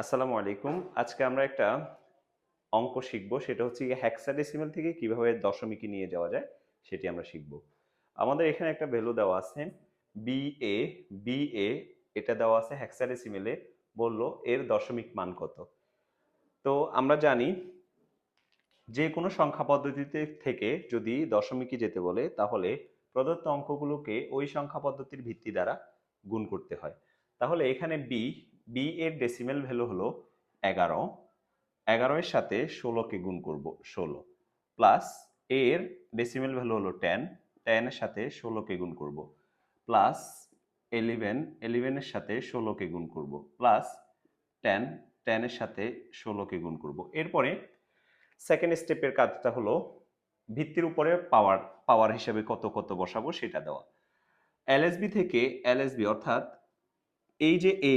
আসসালামু আলাইকুম। আজকে আমরা একটা অঙ্ক শিখব, সেটা হচ্ছে গিয়ে হ্যাক্সাডেসিমাল থেকে কীভাবে দশমিকে নিয়ে যাওয়া যায়, সেটি আমরা শিখব। আমাদের এখানে একটা ভ্যালু দেওয়া আছে বি এ বি এ এটা দেওয়া আছে হ্যাক্সাডেসিমেলে বলল এর দশমিক মান কত। তো আমরা জানি যে কোনো সংখ্যা পদ্ধতিতে থেকে যদি দশমিকে যেতে বলে, তাহলে প্রদত্ত অঙ্কগুলোকে ওই সংখ্যা পদ্ধতির ভিত্তি দ্বারা গুণ করতে হয়। তাহলে এখানে বি বি এর ডেসিমেল ভ্যালু হলো এগারো। এগারো এর সাথে ষোলোকে গুণ করব ষোলো। প্লাস এর ডেসিমেল ভ্যালু হলো টেন টেনের সাথে ষোলোকে গুণ করব। প্লাস এলিভেন এলিভেনের সাথে ষোলোকে গুণ করব। প্লাস টেন টেনের সাথে ষোলোকে গুণ করব। এরপরে সেকেন্ড স্টেপের কাজটা হলো ভিত্তির উপরে পাওয়ার পাওয়ার হিসেবে কত কত বসাবো সেটা দেওয়া। এলএসবি থেকে এলএসবি অর্থাৎ এই যে এ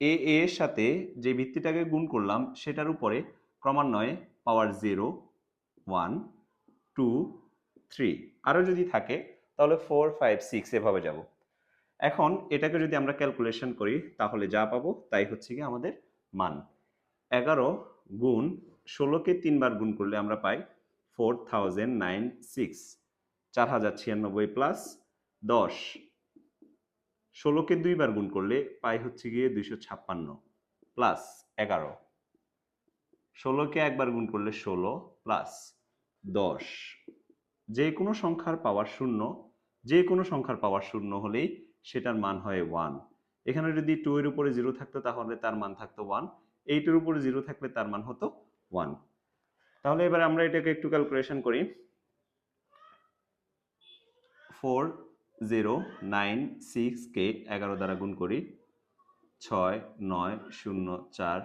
এ এর সাথে যে ভিত্তিটাকে গুণ করলাম, সেটার উপরে ক্রমান্বয়ে power zero, one, two, three আরও যদি থাকে, তাহলে ফোর, ফাইভ, সিক্স এভাবে যাব। এখন এটাকে যদি আমরা ক্যালকুলেশন করি, তাহলে যা পাবো, তাই হচ্ছে কি আমাদের মান। এগারো গুণ ষোলোকে তিনবার গুণ করলে আমরা পাই ফোর থাউজেন্ড নাইন সিক্স, চার হাজার ছিয়ানব্বই প্লাস দশ। ষোলোকে দুইবার গুণ করলে পাই হচ্ছে গিয়ে দুইশো ছাপ্পান্ন প্লাস এগারো। ষোলোকে একবার গুণ করলে ষোলো প্লাস দশ। যে কোনো সংখ্যার পাওয়ার শূন্য, যে কোনো সংখ্যার পাওয়ার শূন্য হলেই সেটার মান হয় ওয়ান এখানে যদি টু এর উপরে জিরো থাকতো তাহলে তার মান থাকতো ওয়ান এইটের উপরে জিরো থাকলে তার মান হতো ওয়ান তাহলে এবার আমরা এটাকে একটু ক্যালকুলেশন করি। ফোর জিরো নাইন সিক্সকে এগারো দ্বারা গুণ করি, ছয় নয় শূন্য চার,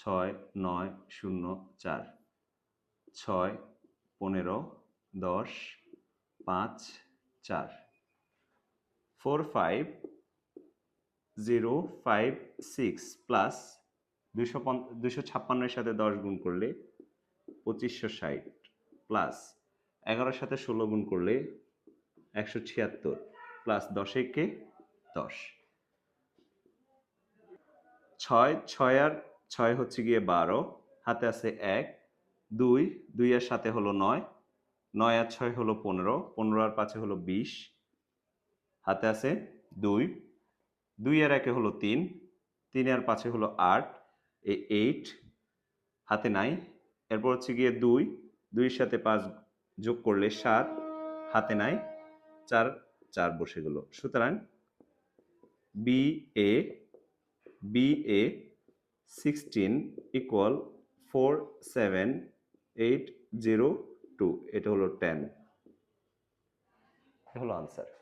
ছয় নয় শূন্য চার, ছয় পনেরো দশ পাঁচ চার। Four five zero five six plus দুশো পন, দুশো ছাপ্পান্নের সাথে দশ গুণ করলে পঁচিশশো ষাট, প্লাস এগারোর সাথে ষোলো গুণ করলে একশো ছিয়াত্তর প্লাস দশেকে দশ। ছয় ছয় আর ছয় হচ্ছে গিয়ে বারো, হাতে আছে এক, দুই দুই আর সাথে হলো নয় নয় আর ছয় হলো পনেরো পনেরো আর পাঁচে হলো বিশ, হাতে আছে দুই দুই আর একে হলো তিন তিন আর পাঁচে হলো আট এই এইট হাতে নাই, এরপর হচ্ছে গিয়ে দুই, দুইয়ের সাথে পাঁচ যোগ করলে সাত, হাতে নাই চার চার বসে গেল। সুতরাং B A B A sixteen equal four seven eight zero two এটা হলো টেন হলো আনসার